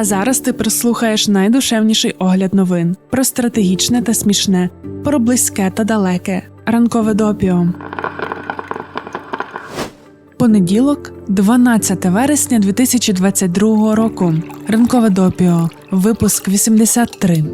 А зараз ти прислухаєш найдушевніший огляд новин про стратегічне та смішне, про близьке та далеке. Ранкове допіо. Понеділок, 12 вересня 2022 року. Ранкове допіо. Випуск 83.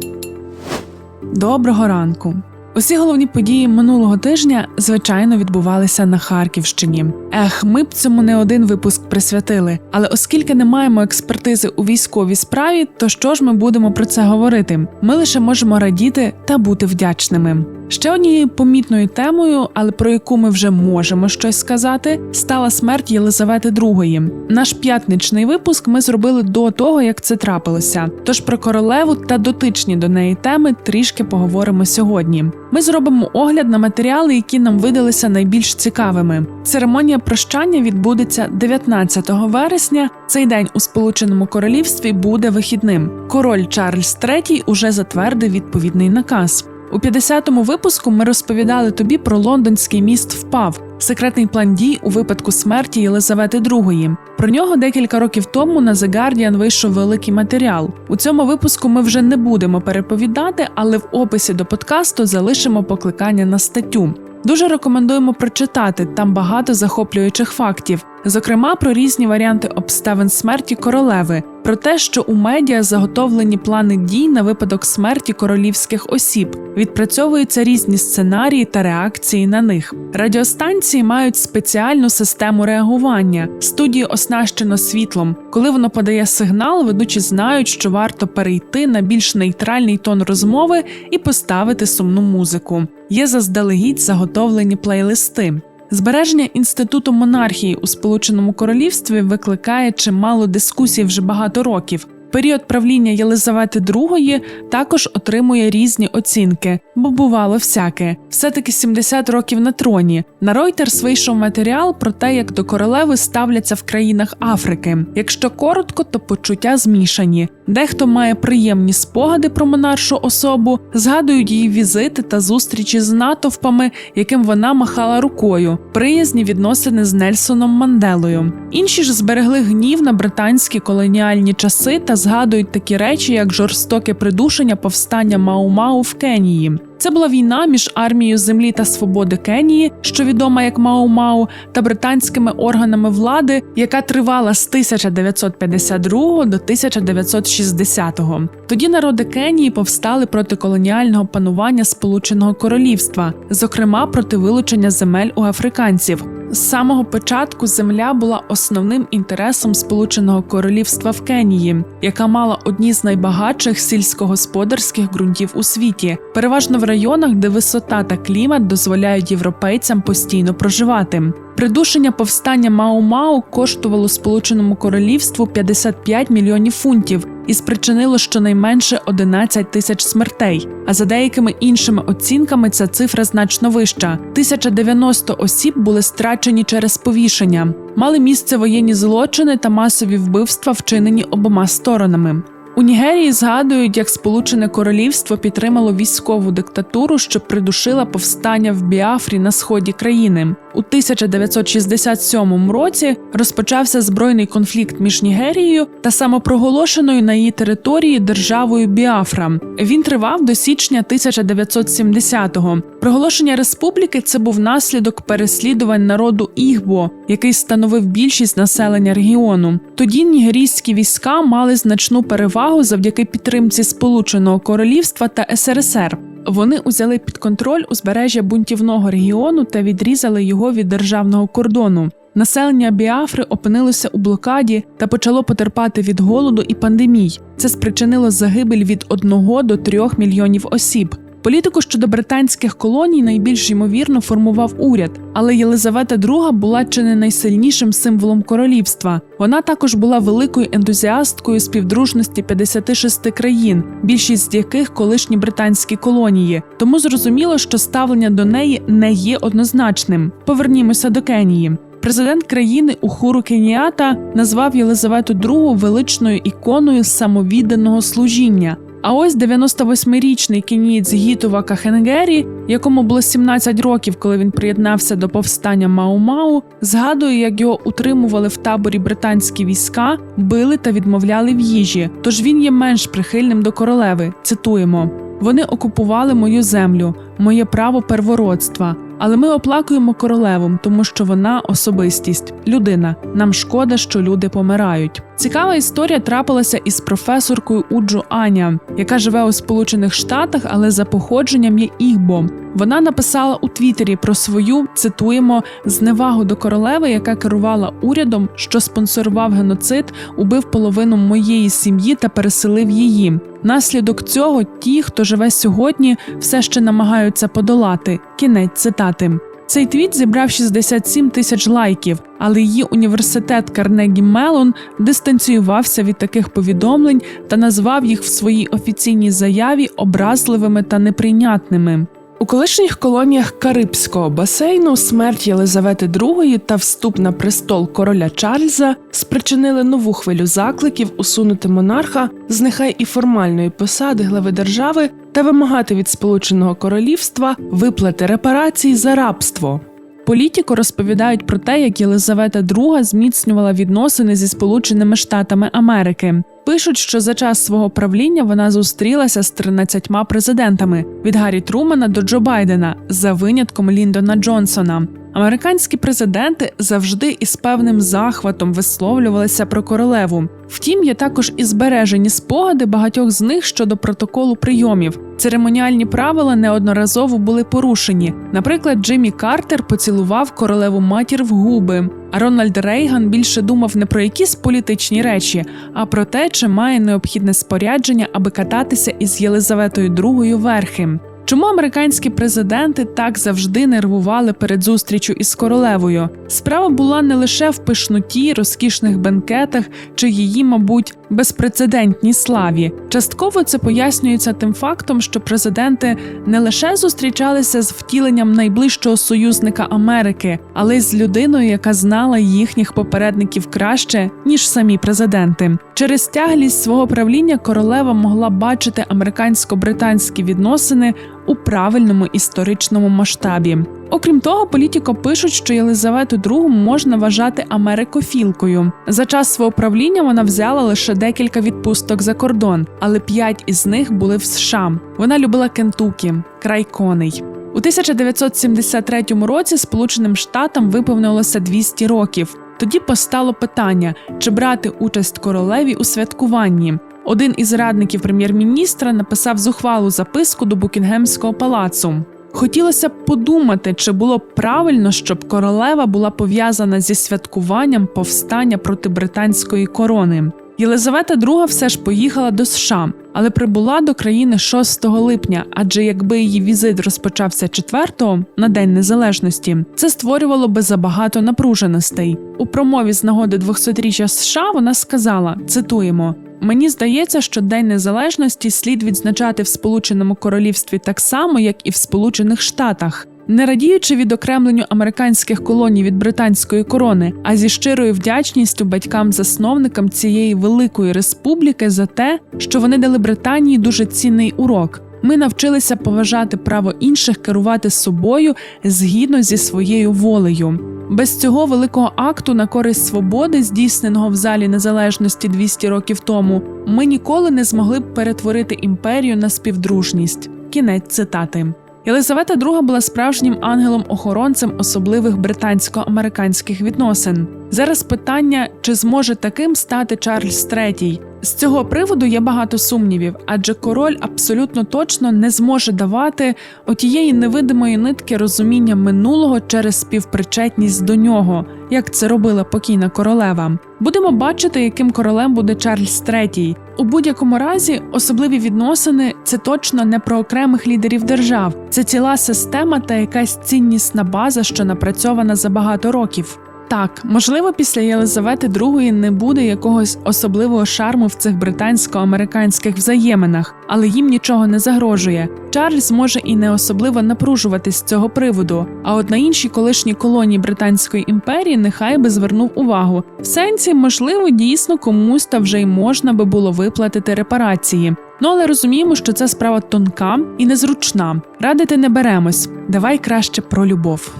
Доброго ранку. Усі головні події минулого тижня, звичайно, відбувалися на Харківщині. Ех, ми б цьому не один випуск присвятили. Але оскільки не маємо експертизи у військовій справі, то що ж ми будемо про це говорити? Ми лише можемо радіти та бути вдячними. Ще однією помітною темою, але про яку ми вже можемо щось сказати, стала смерть Єлизавети II. Наш п'ятничний випуск ми зробили до того, як це трапилося. Тож про королеву та дотичні до неї теми трішки поговоримо сьогодні. Ми зробимо огляд на матеріали, які нам видалися найбільш цікавими. Церемонія прощання відбудеться 19 вересня. Цей день у Сполученому Королівстві буде вихідним. Король Чарльз III уже затвердив відповідний наказ. У 50-му випуску ми розповідали тобі про лондонський міст впав, секретний план дій у випадку смерті Єлизавети II. Про нього декілька років тому на The Guardian вийшов великий матеріал. У цьому випуску ми вже не будемо переповідати, але в описі до подкасту залишимо покликання на статтю. Дуже рекомендуємо прочитати там багато захоплюючих фактів, зокрема про різні варіанти обставин смерті королеви, про те, що у медіа заготовлені плани дій на випадок смерті королівських осіб, відпрацьовуються різні сценарії та реакції на них. Радіостанції мають спеціальну систему реагування. Студії оснащено світлом. Коли воно подає сигнал, ведучі знають, що варто перейти на більш нейтральний тон розмови і поставити сумну музику. Є заздалегідь заготовлені плейлисти. Збереження інституту монархії у Сполученому Королівстві викликає чимало дискусій вже багато років. Період правління Єлизавети II також отримує різні оцінки, бо бувало всяке. Все-таки 70 років на троні. На Reuters вийшов матеріал про те, як до королеви ставляться в країнах Африки. Якщо коротко, то почуття змішані. Дехто має приємні спогади про монаршу особу, згадують її візити та зустрічі з натовпами, яким вона махала рукою, приязні відносини з Нельсоном Манделою. Інші ж зберегли гнів на британські колоніальні часи та згадують такі речі, як жорстоке придушення повстання Мау-Мау в Кенії. Це була війна між армією землі та свободи Кенії, що відома як Мау-Мау, та британськими органами влади, яка тривала з 1952 до 1960. Тоді народи Кенії повстали проти колоніального панування Сполученого Королівства, зокрема проти вилучення земель у африканців. З самого початку земля була основним інтересом Сполученого Королівства в Кенії, яка мала одні з найбагатших сільськогосподарських ґрунтів у світі, переважно в районах, де висота та клімат дозволяють європейцям постійно проживати. Придушення повстання Мау-Мау коштувало Сполученому Королівству 55 мільйонів фунтів і спричинило щонайменше 11 тисяч смертей. А за деякими іншими оцінками ця цифра значно вища: 1090 осіб були страчені через повішення. Мали місце воєнні злочини та масові вбивства, вчинені обома сторонами. У Нігерії згадують, як Сполучене Королівство підтримало військову диктатуру, що придушила повстання в Біафрі на сході країни. У 1967 році розпочався збройний конфлікт між Нігерією та самопроголошеною на її території державою Біафра. Він тривав до січня 1970-го. Проголошення республіки це був наслідок переслідувань народу Ігбо, який становив більшість населення регіону. Тоді нігерійські війська мали значну перевагу завдяки підтримці Сполученого Королівства та СРСР. Вони узяли під контроль узбережжя бунтівного регіону та відрізали його від державного кордону. Населення Біафри опинилося у блокаді та почало потерпати від голоду і пандемій. Це спричинило загибель від 1 до 3 мільйонів осіб. Політику щодо британських колоній найбільш ймовірно формував уряд, але Єлизавета II була чи не найсильнішим символом королівства. Вона також була великою ентузіасткою співдружності 56 країн, більшість з яких колишні британські колонії. Тому зрозуміло, що ставлення до неї не є однозначним. Повернімося до Кенії. Президент країни Ухуру Кеніата назвав Єлизавету II величною іконою самовідданого служіння. А ось 98-річний кінієць Гітова Кахенгері, якому було 17 років, коли він приєднався до повстання Мау-Мау, згадує, як його утримували в таборі британські війська, били та відмовляли в їжі. Тож він є менш прихильним до королеви. Цитуємо. Вони окупували мою землю, моє право первородства. Але ми оплакуємо королеву, тому що вона особистість, людина. Нам шкода, що люди помирають. Цікава історія трапилася із професоркою Уджу Аня, яка живе у Сполучених Штатах, але за походженням є ігбо. Вона написала у Твіттері про свою цитуємо зневагу до королеви, яка керувала урядом, що спонсорував геноцид, убив половину моєї сім'ї та переселив її. Наслідок цього ті, хто живе сьогодні, все ще намагаються подолати. Кінець цитати. Цей твіт зібрав 67 тисяч лайків, але її університет Карнегі Мелон дистанціювався від таких повідомлень та назвав їх в своїй офіційній заяві образливими та неприйнятними. У колишніх колоніях Карибського басейну смерть Єлизавети II та вступ на престол короля Чарльза спричинили нову хвилю закликів усунути монарха з нехай і формальної посади глави держави та вимагати від Сполученого Королівства виплати репарацій за рабство. Політіко розповідають про те, як Єлизавета II зміцнювала відносини зі Сполученими Штатами Америки. Пишуть, що за час свого правління вона зустрілася з 13 президентами від Гаррі Трумана до Джо Байдена за винятком Ліндона Джонсона. Американські президенти завжди із певним захватом висловлювалися про королеву. Втім, є також і збережені спогади багатьох з них щодо протоколу прийомів. Церемоніальні правила неодноразово були порушені. Наприклад, Джиммі Картер поцілував королеву матір в губи. А Рональд Рейган більше думав не про якісь політичні речі, а про те, чи має необхідне спорядження, аби кататися із Єлизаветою II верхи. Чому американські президенти так завжди нервували перед зустрічю із королевою? Справа була не лише в пишноті, розкішних бенкетах чи її, мабуть, безпрецедентній славі. Частково це пояснюється тим фактом, що президенти не лише зустрічалися з втіленням найближчого союзника Америки, але й з людиною, яка знала їхніх попередників краще ніж самі президенти. Через тяглість свого правління королева могла бачити американсько-британські відносини у правильному історичному масштабі. Окрім того, політико пишуть, що Єлизавету II можна вважати америкофілкою. За час свого правління вона взяла лише декілька відпусток за кордон, але п'ять із них були в США. Вона любила Кентукі, край коней. У 1973 році Сполученим Штатам виповнилося 200 років. Тоді постало питання, чи брати участь королеві у святкуванні. Один із радників прем'єр-міністра написав зухвалу записку до Букінгемського палацу. Хотілося б подумати, чи було б правильно, щоб королева була пов'язана зі святкуванням повстання проти британської корони. Єлизавета II все ж поїхала до США, але прибула до країни 6 липня. Адже якби її візит розпочався 4-го, на День Незалежності, це створювало би забагато напруженостей. У промові з нагоди 200-річчя США вона сказала: цитуємо. Мені здається, що День Незалежності слід відзначати в Сполученому Королівстві так само, як і в Сполучених Штатах. Не радіючи відокремленню американських колоній від британської корони, а зі щирою вдячністю батькам-засновникам цієї великої республіки за те, що вони дали Британії дуже цінний урок. Ми навчилися поважати право інших керувати собою згідно зі своєю волею. Без цього великого акту на користь свободи, здійсненого в залі незалежності 200 років тому, ми ніколи не змогли б перетворити імперію на співдружність. Кінець цитати. Єлизавета II була справжнім ангелом-охоронцем особливих британсько-американських відносин. Зараз питання, чи зможе таким стати Чарльз III. З цього приводу є багато сумнівів, адже король абсолютно точно не зможе давати отієї невидимої нитки розуміння минулого через співпричетність до нього, як це робила покійна королева. Будемо бачити, яким королем буде Чарльз III. У будь-якому разі особливі відносини це точно не про окремих лідерів держав, це ціла система та якась ціннісна база, що напрацьована за багато років. Так, можливо, після Єлизавети II не буде якогось особливого шарму в цих британсько-американських взаєминах, але їм нічого не загрожує. Чарльз може і не особливо напружуватись з цього приводу. А от на інші колишні колонії Британської імперії нехай би звернув увагу. В сенсі, можливо, дійсно комусь та вже й можна би було виплатити репарації. Ну але розуміємо, що це справа тонка і незручна. Радити не беремось. Давай краще про любов.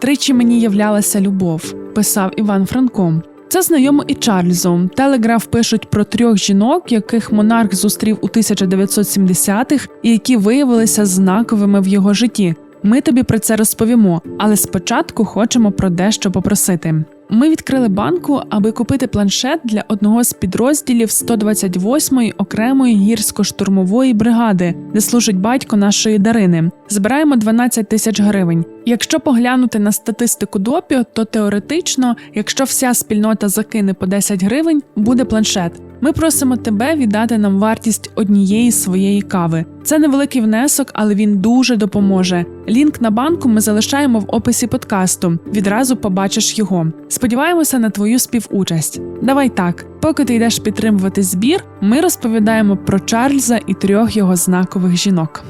Тричі мені являлася любов, писав Іван Франко. Це знайомо і Чарльзу. Телеграф пишуть про трьох жінок, яких монарх зустрів у 1970-х і які виявилися знаковими в його житті. Ми тобі про це розповімо, але спочатку хочемо про дещо попросити. Ми відкрили банку, аби купити планшет для одного з підрозділів 128-ї окремої гірсько-штурмової бригади, де служить батько нашої Дарини. Збираємо 12 тисяч гривень. Якщо поглянути на статистику допіо, то теоретично, якщо вся спільнота закине по 10 гривень, буде планшет. Ми просимо тебе віддати нам вартість однієї своєї кави. Це невеликий внесок, але він дуже допоможе. Лінк на банку ми залишаємо в описі подкасту. Відразу побачиш його. Сподіваємося на твою співучасть. Давай так, поки ти йдеш підтримувати збір, ми розповідаємо про Чарльза і трьох його знакових жінок.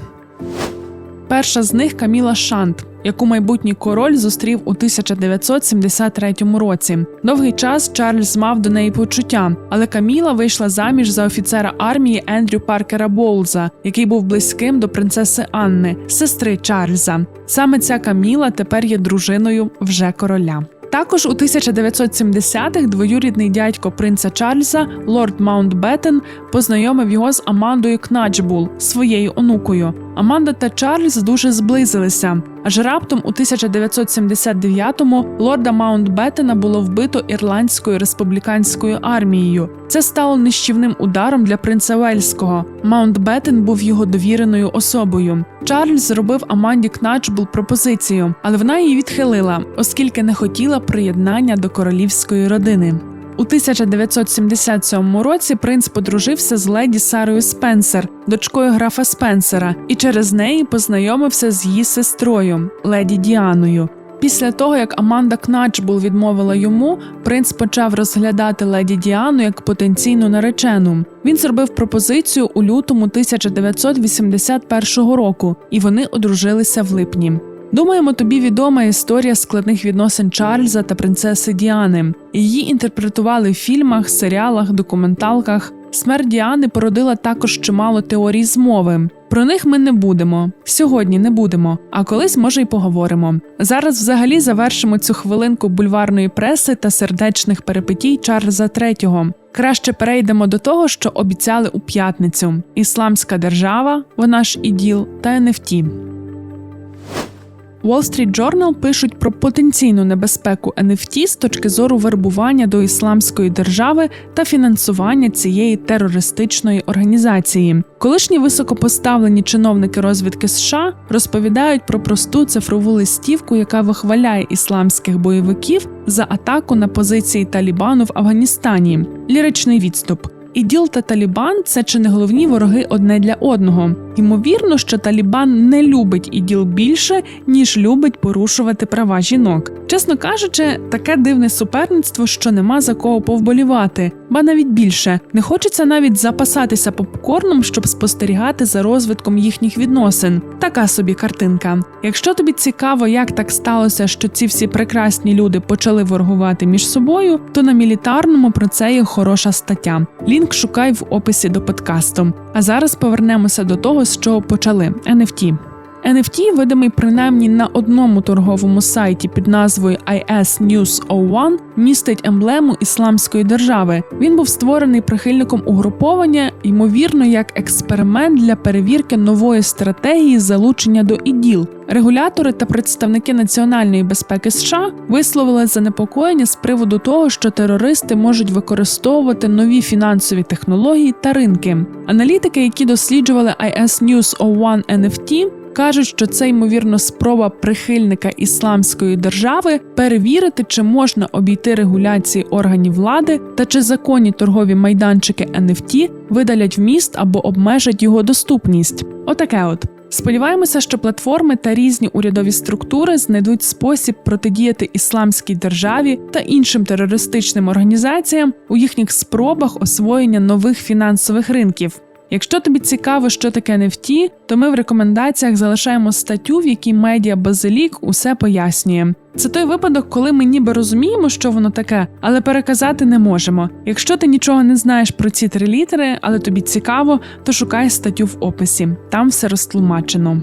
Перша з них Каміла Шант, яку майбутній король зустрів у 1973 році. Довгий час Чарльз мав до неї почуття, але Каміла вийшла заміж за офіцера армії Ендрю Паркера Боулза, який був близьким до принцеси Анни, сестри Чарльза. Саме ця Каміла тепер є дружиною вже короля. Також у 1970-х двоюрідний дядько принца Чарльза, лорд Маунтбеттен, познайомив його з Амандою Кначбул, своєю онукою. Аманда та Чарльз дуже зблизилися. Аж раптом у 1979-му лорда Маунтбеттена було вбито ірландською республіканською армією. Це стало нищівним ударом для принца Вельського. Маунтбеттен був його довіреною особою. Чарльз зробив Аманді Кначбул пропозицію, але вона її відхилила, оскільки не хотіла приєднання до королівської родини. У 1977 році принц подружився з леді Сарою Спенсер, дочкою графа Спенсера, і через неї познайомився з її сестрою, леді Діаною. Після того, як Аманда Кначбул відмовила йому, принц почав розглядати леді Діану як потенційну наречену. Він зробив пропозицію у лютому 1981 року, і вони одружилися в липні. Думаємо, тобі відома історія складних відносин Чарльза та принцеси Діани. Її інтерпретували в фільмах, серіалах, документалках. Смерть Діани породила також чимало теорій змови. Про них ми не будемо. Сьогодні не будемо, а колись може й поговоримо. Зараз взагалі завершимо цю хвилинку бульварної преси та сердечних перипетій Чарльза III. Краще перейдемо до того, що обіцяли у п'ятницю: Ісламська держава, вона ж іділ та NFT. Wall Street Journal пишуть про потенційну небезпеку NFT з точки зору вербування до ісламської держави та фінансування цієї терористичної організації. Колишні високопоставлені чиновники розвідки США розповідають про просту цифрову листівку, яка вихваляє ісламських бойовиків за атаку на позиції Талібану в Афганістані. Ліричний відступ. ІДІЛ та Талібан це чи не головні вороги одне для одного. Ймовірно, що Талібан не любить іділ більше, ніж любить порушувати права жінок. Чесно кажучи, таке дивне суперництво, що нема за кого повболівати, ба навіть більше не хочеться навіть запасатися попкорном, щоб спостерігати за розвитком їхніх відносин. Така собі картинка. Якщо тобі цікаво, як так сталося, що ці всі прекрасні люди почали воргувати між собою, то на мілітарному про це є хороша стаття. Лінк шукай в описі до подкасту. А зараз повернемося до того, чого почали NFT. NFT видимий принаймні на одному торговому сайті під назвою IS News 01, містить емблему ісламської держави. Він був створений прихильником угруповання, ймовірно, як експеримент для перевірки нової стратегії залучення до іділ. Регулятори та представники національної безпеки США висловили занепокоєння з приводу того, що терористи можуть використовувати нові фінансові технології та ринки. Аналітики, які досліджували IS News 01 NFT, кажуть, що це ймовірно спроба прихильника ісламської держави перевірити, чи можна обійти регуляції органів влади та чи законні торгові майданчики NFT видалять вміст або обмежать його доступність. Отаке от. Сподіваємося, що платформи та різні урядові структури знайдуть спосіб протидіяти ісламській державі та іншим терористичним організаціям у їхніх спробах освоєння нових фінансових ринків. Якщо тобі цікаво, що таке NFT, то ми в рекомендаціях залишаємо статтю, в якій медіа Базилік усе пояснює. Це той випадок, коли ми ніби розуміємо, що воно таке, але переказати не можемо. Якщо ти нічого не знаєш про ці три літери, але тобі цікаво, то шукай статтю в описі. Там все розтлумачено.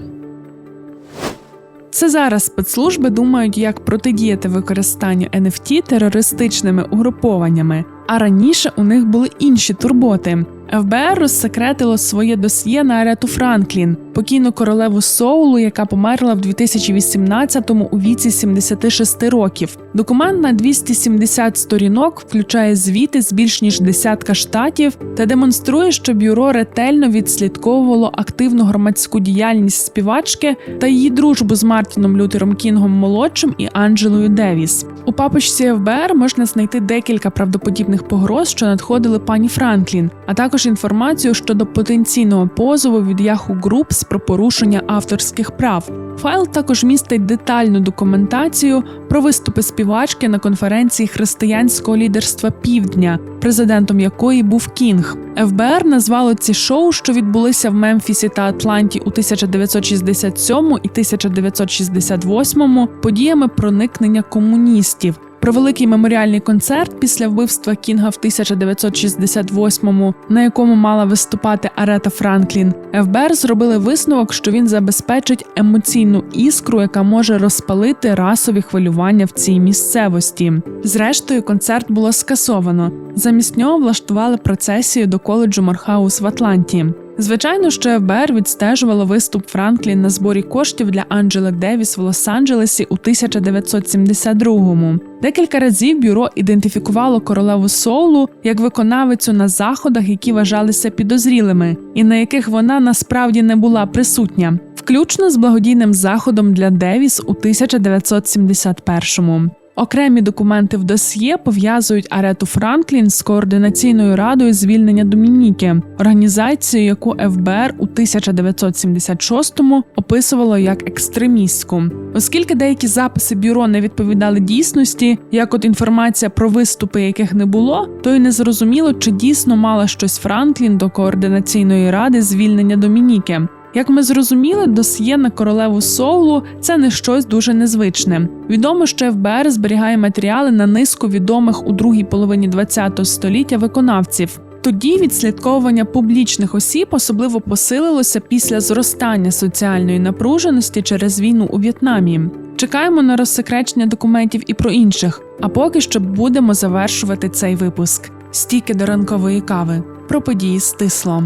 Це зараз спецслужби думають, як протидіяти використанню NFT терористичними угрупованнями, а раніше у них були інші турботи. ФБР розсекретило своє досьє на Арету Франклін, покійну королеву Соулу, яка померла в 2018-му у віці 76 років. Документ на 270 сторінок включає звіти з більш ніж десятка штатів та демонструє, що бюро ретельно відслідковувало активну громадську діяльність співачки та її дружбу з Мартіном Лютером Кінгом молодшим і Анджелою Девіс. У папочці ФБР можна знайти декілька правдоподібних погроз, що надходили пані Франклін, а також інформацію щодо потенційного позову від Yahoo Groups про порушення авторських прав. Файл також містить детальну документацію про виступи співачки на конференції християнського лідерства Півдня, президентом якої був Кінг. ФБР назвало ці шоу, що відбулися в Мемфісі та Атланті у 1967 і 1968 подіями проникнення комуністів. Про великий меморіальний концерт після вбивства Кінга в 1968-му, на якому мала виступати Арета Франклін, ФБР зробили висновок, що він забезпечить емоційну іскру, яка може розпалити расові хвилювання в цій місцевості. Зрештою, концерт було скасовано. Замість нього влаштували процесію до коледжу Морхаус в Атланті. Звичайно, що ФБР відстежувало виступ Франклін на зборі коштів для Анджели Девіс в Лос-Анджелесі у 1972-му. Декілька разів бюро ідентифікувало королеву Соулу як виконавицю на заходах, які вважалися підозрілими, і на яких вона насправді не була присутня, включно з благодійним заходом для Девіс у 1971-му. Окремі документи в досьє пов'язують Арету Франклін з координаційною радою звільнення Домініки, організацією, яку ФБР у 1976-му описувало як екстремістську. Оскільки деякі записи бюро не відповідали дійсності, як от інформація про виступи, яких не було, то й не зрозуміло, чи дійсно мала щось Франклін до координаційної ради звільнення Домініки. Як ми зрозуміли, досьє на королеву Соулу це не щось дуже незвичне. Відомо, що ФБР зберігає матеріали на низку відомих у другій половині ХХ століття виконавців. Тоді відслідковування публічних осіб особливо посилилося після зростання соціальної напруженості через війну у В'єтнамі. Чекаємо на розсекречення документів і про інших. А поки що будемо завершувати цей випуск. Стійки до ранкової кави про події стисло.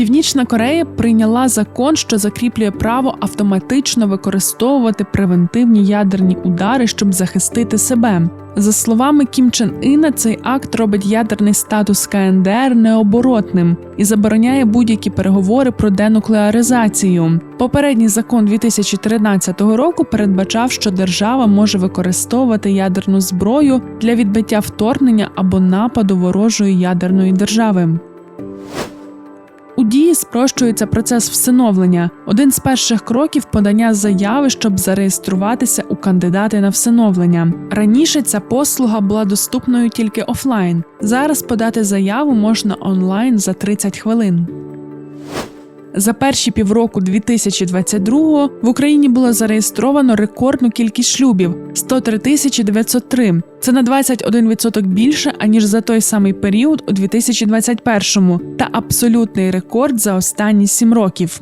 Північна Корея прийняла закон, що закріплює право автоматично використовувати превентивні ядерні удари, щоб захистити себе. За словами Кім Чен Іна, цей акт робить ядерний статус КНДР необоротним і забороняє будь-які переговори про денуклеаризацію. Попередній закон 2013 року передбачав, що держава може використовувати ядерну зброю для відбиття вторгнення або нападу ворожої ядерної держави. Дії спрощується процес всиновлення. Один з перших кроків подання заяви, щоб зареєструватися у кандидати на всиновлення. Раніше ця послуга була доступною тільки офлайн. Зараз подати заяву можна онлайн за 30 хвилин. За перші півроку 2022-го в Україні було зареєстровано рекордну кількість шлюбів 103 тисячі 903. Це на 21% більше аніж за той самий період у 2021-му та абсолютний рекорд за останні 7 років.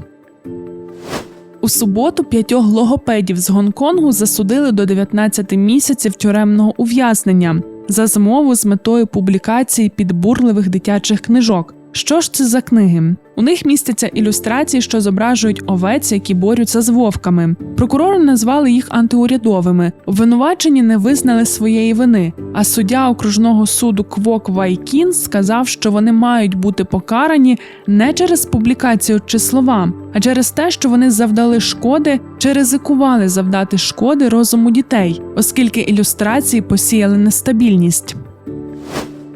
У суботу п'ятьох логопедів з Гонконгу засудили до 19 місяців тюремного ув'язнення за змову з метою публікації підбурливих дитячих книжок. Що ж це за книги? У них містяться ілюстрації, що зображують овець, які борються з вовками. Прокурори назвали їх антиурядовими. Обвинувачені не визнали своєї вини. А суддя окружного суду Квок Вайкін сказав, що вони мають бути покарані не через публікацію чи слова, а через те, що вони завдали шкоди чи ризикували завдати шкоди розуму дітей, оскільки ілюстрації посіяли нестабільність.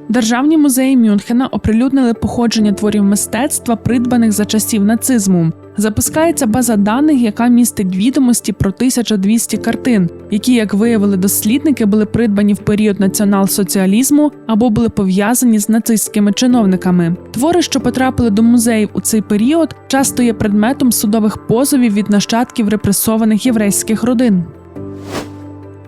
Державні музеї Мюнхена оприлюднили походження творів мистецтва, придбаних за часів нацизму. запускається база даних, яка містить відомості про 1200 картин, які, як виявили дослідники, були придбані в період націонал-соціалізму або були пов'язані з нацистськими чиновниками. Твори, що потрапили до музеїв у цей період, часто є предметом судових позовів від нащадків репресованих єврейських родин.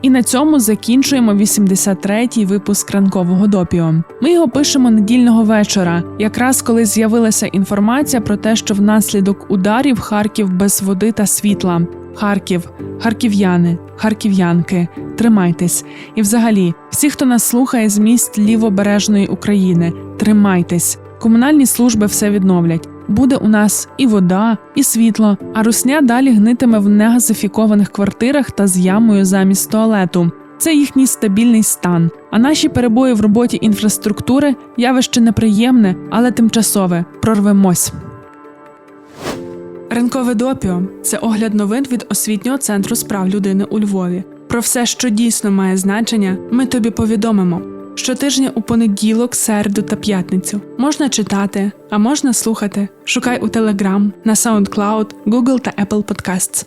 І на цьому закінчуємо 83-й випуск ранкового допіо. Ми його пишемо недільного вечора, якраз коли з'явилася інформація про те, що внаслідок ударів Харків без води та світла. Харків, харків'яни, харків'янки, тримайтесь. І взагалі, всі, хто нас слухає з міст лівобережної України, тримайтесь. Комунальні служби все відновлять. Буде у нас і вода, і світло, а русня далі гнитиме в негазифікованих квартирах та з ямою замість туалету. Це їхній стабільний стан. А наші перебої в роботі інфраструктури явище неприємне, але тимчасове. Прорвемось. Ринкове допіо це огляд новин від освітнього центру справ людини у Львові. Про все, що дійсно має значення, ми тобі повідомимо. Щотижня у понеділок, середу та п'ятницю можна читати, а можна слухати. Шукай у Telegram, на SoundCloud, Google та Apple Podcasts.